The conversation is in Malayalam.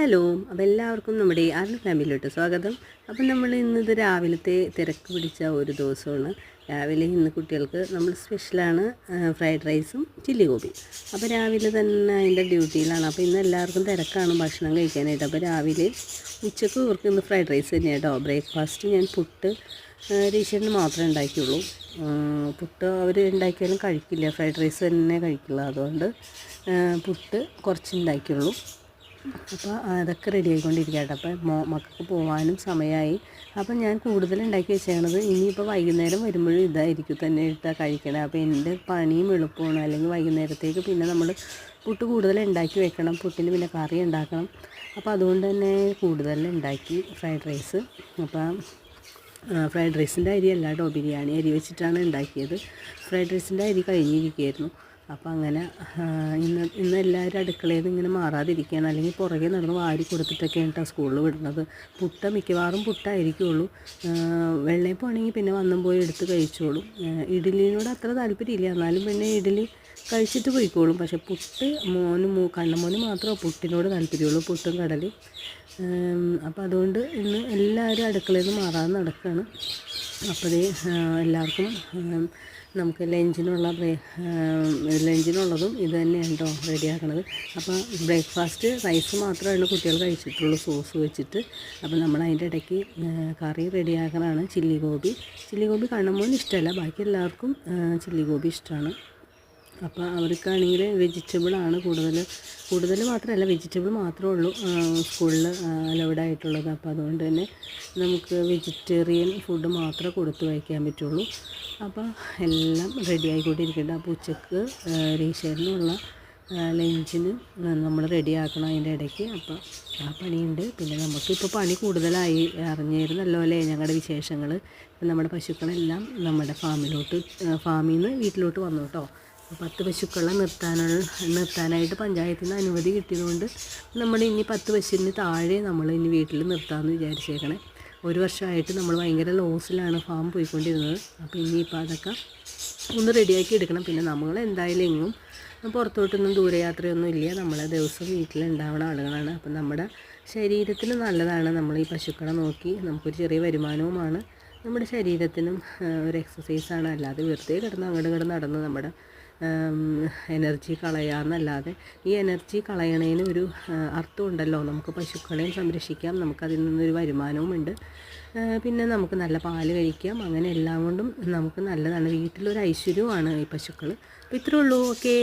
ഹലോ അപ്പോൾ എല്ലാവർക്കും നമ്മുടെ ആർമി ഫാമിലിയിലോട്ട് സ്വാഗതം. അപ്പം നമ്മൾ ഇന്നത് രാവിലത്തെ തിരക്ക് പിടിച്ച ഒരു ദിവസമാണ്. രാവിലെ ഇന്ന് കുട്ടികൾക്ക് നമ്മൾ സ്പെഷ്യലാണ് ഫ്രൈഡ് റൈസും ചില്ലി ഗോപി അപ്പോൾ രാവിലെ തന്നെ അതിന്റെ ഡ്യൂട്ടിയിലാണ്. അപ്പോൾ ഇന്ന് എല്ലാവർക്കും തിരക്കാണ് ഭക്ഷണം കഴിക്കാനായിട്ട്. അപ്പോൾ രാവിലെ ഉച്ചയ്ക്ക് ഇവർക്ക് ഇന്ന് ഫ്രൈഡ് റൈസ് തന്നെയാണ് കേട്ടോ ബ്രേക്ക്ഫാസ്റ്റ് ഞാൻ പുട്ട് റീഷന് മാത്രമേ ഉണ്ടാക്കിയുള്ളൂ. പുട്ട് അവർ ഉണ്ടാക്കിയാലും കഴിക്കില്ല. ഫ്രൈഡ് റൈസ് തന്നെ കഴിക്കില്ല അതുകൊണ്ട് പുട്ട് കുറച്ച് ഉണ്ടാക്കിയുള്ളൂ. അപ്പോൾ അതൊക്കെ റെഡി ആയിക്കൊണ്ടിരിക്കട്ടെ അപ്പോൾ മോ മക്കൾക്ക് പോകാനും സമയമായി. അപ്പം ഞാൻ കൂടുതൽ ഉണ്ടാക്കി വെച്ചേക്കണത് ഇനിയിപ്പോൾ വൈകുന്നേരം വരുമ്പോഴും ഇതായിരിക്കും തന്നെ ഇട്ടാൽ കഴിക്കണേ. അപ്പോൾ എന്റെ പണിയും എളുപ്പമാണ്. അല്ലെങ്കിൽ വൈകുന്നേരത്തേക്ക് പിന്നെ നമ്മൾ പുട്ട് കൂടുതൽ ഉണ്ടാക്കി വെക്കണം. പുട്ടിന് പിന്നെ കറി ഉണ്ടാക്കണം. അപ്പോൾ അതുകൊണ്ട് തന്നെ കൂടുതൽ ഉണ്ടാക്കി ഫ്രൈഡ് റൈസ്. അപ്പം ഫ്രൈഡ് റൈസിന്റെ അരി അല്ല കേട്ടോ ബിരിയാണി അരി വെച്ചിട്ടാണ് ഉണ്ടാക്കിയത്. ഫ്രൈഡ് റൈസിന്റെ അരി കഴിഞ്ഞിരിക്കുകയായിരുന്നു. അപ്പോൾ അങ്ങനെ ഇന്ന് ഇന്ന് എല്ലാവരും അടുക്കളയിൽ നിന്ന് ഇങ്ങനെ മാറാതിരിക്കുകയാണ്. അല്ലെങ്കിൽ പുറകെ നടന്ന് വാരി കൊടുത്തിട്ടൊക്കെയാണ് കേട്ടോ സ്കൂളിൽ വിടുന്നത്. പുട്ട മിക്കവാറും പുട്ടായിരിക്കുള്ളൂ. വെള്ളയപ്പം ആണെങ്കിൽ പിന്നെ വന്നും പോയി എടുത്ത് കഴിച്ചോളും. ഇഡലിനോട് അത്ര താല്പര്യമില്ല. എന്നാലും പിന്നെ ഇഡ്ഡലി കഴിച്ചിട്ട് പോയിക്കോളും. പക്ഷേ പുട്ട് മോന് മൂ കണ്ണമോന് മാത്രമേ പുട്ടിനോട് താല്പര്യമുള്ളൂ. പുട്ടും കടലും അപ്പോൾ അതുകൊണ്ട് ഇന്ന് എല്ലാവരും അടുക്കളയിൽ നിന്ന് മാറാതെ നടക്കുകയാണ്. അപ്പോൾ എല്ലാവർക്കും നമുക്ക് ലഞ്ചിനുള്ള ലഞ്ചിനുള്ളതും ഇത് തന്നെയാണ് കേട്ടോ റെഡിയാക്കണത്. അപ്പോൾ ബ്രേക്ക്ഫാസ്റ്റ് റൈസ് മാത്രമാണ് കുട്ടികൾ കഴിച്ചിട്ടുള്ളൂ സോസ് വെച്ചിട്ട്. അപ്പോൾ നമ്മൾ അതിന്റെ ഇടയ്ക്ക് കറി റെഡിയാക്കണതാണ് ചില്ലി ഗോപി ചില്ലി ഗോപി കണ്ണമോന് ഇഷ്ടമല്ല. ബാക്കി എല്ലാവർക്കും ചില്ലി ഗോപി ഇഷ്ടമാണ്. അപ്പോൾ അവർക്കാണെങ്കിൽ വെജിറ്റബിളാണ് കൂടുതൽ. കൂടുതൽ മാത്രമല്ല വെജിറ്റബിൾ മാത്രമേ ഉള്ളൂ സ്കൂളിൽ അലൗഡ് ആയിട്ടുള്ളത്. അപ്പോൾ അതുകൊണ്ട് തന്നെ നമുക്ക് വെജിറ്റേറിയൻ ഫുഡ് മാത്രമേ കൊടുത്തു വയ്ക്കാൻ പറ്റുള്ളൂ. അപ്പോൾ എല്ലാം റെഡി ആയിക്കൊണ്ടിരിക്കുന്നുണ്ട്. അപ്പോൾ ഉച്ചയ്ക്ക് റീഷേറിനുള്ള ലഞ്ചിന് നമ്മൾ റെഡിയാക്കണം അതിന്റെ ഇടയ്ക്ക്. അപ്പോൾ ആ പണിയുണ്ട്. പിന്നെ നമുക്കിപ്പോൾ പണി കൂടുതലായി. അറിഞ്ഞിരുന്നല്ലോ അല്ലേ ഞങ്ങളുടെ വിശേഷങ്ങൾ നമ്മുടെ പശുക്കളെല്ലാം നമ്മുടെ ഫാമിലോട്ട് ഫാമിൽ നിന്ന് വീട്ടിലോട്ട് വന്നു കേട്ടോ. പത്ത് പശുക്കളെ നിർത്താനുള്ള നിർത്താനായിട്ട് പഞ്ചായത്തിൽ നിന്ന് അനുമതി കിട്ടിയതുകൊണ്ട് നമ്മൾ ഇനി പത്ത് പശുവിന് താഴെ നമ്മൾ ഇനി വീട്ടിൽ നിർത്താമെന്ന് വിചാരിച്ചേക്കണേ. ഒരു വർഷമായിട്ട് നമ്മൾ ഭയങ്കര ലോസിലാണ് ഫാം പോയിക്കൊണ്ടിരുന്നത്. അപ്പോൾ ഇനിയിപ്പോൾ അതൊക്കെ ഒന്ന് റെഡിയാക്കി എടുക്കണം. പിന്നെ നമ്മൾ എന്തായാലും എങ്ങും പുറത്തോട്ടൊന്നും ദൂരയാത്രയൊന്നും ഇല്ല. നമ്മളെ ദിവസം വീട്ടിലുണ്ടാവുന്ന ആളുകളാണ്. അപ്പം നമ്മുടെ ശരീരത്തിന് നല്ലതാണ് നമ്മൾ ഈ പശുക്കളെ നോക്കി. നമുക്കൊരു ചെറിയ വരുമാനവുമാണ്. നമ്മുടെ ശരീരത്തിനും ഒരു എക്സസൈസാണ് അല്ലാതെ വെറുതെ കിടന്ന് അങ്ങോട്ട് ഇങ്ങോട്ട് നടന്ന് നമ്മുടെ എനർജി കളയാന്നല്ലാതെ ഈ എനർജി കളയണതിന് ഒരു അർത്ഥം അർത്ഥമുണ്ടല്ലോ. നമുക്ക് പശുക്കളെയും സംരക്ഷിക്കാം. നമുക്കതിൽ നിന്നൊരു വരുമാനവുമുണ്ട്. പിന്നെ നമുക്ക് നല്ല പാൽ കഴിക്കാം. അങ്ങനെ എല്ലാം കൊണ്ടും നമുക്ക് നല്ലതാണ്. വീട്ടിലൊരു ഐശ്വര്യമാണ് ഈ പശുക്കൾ അപ്പോൾ ഇത്രയേ ഉള്ളൂ. ഓക്കേ.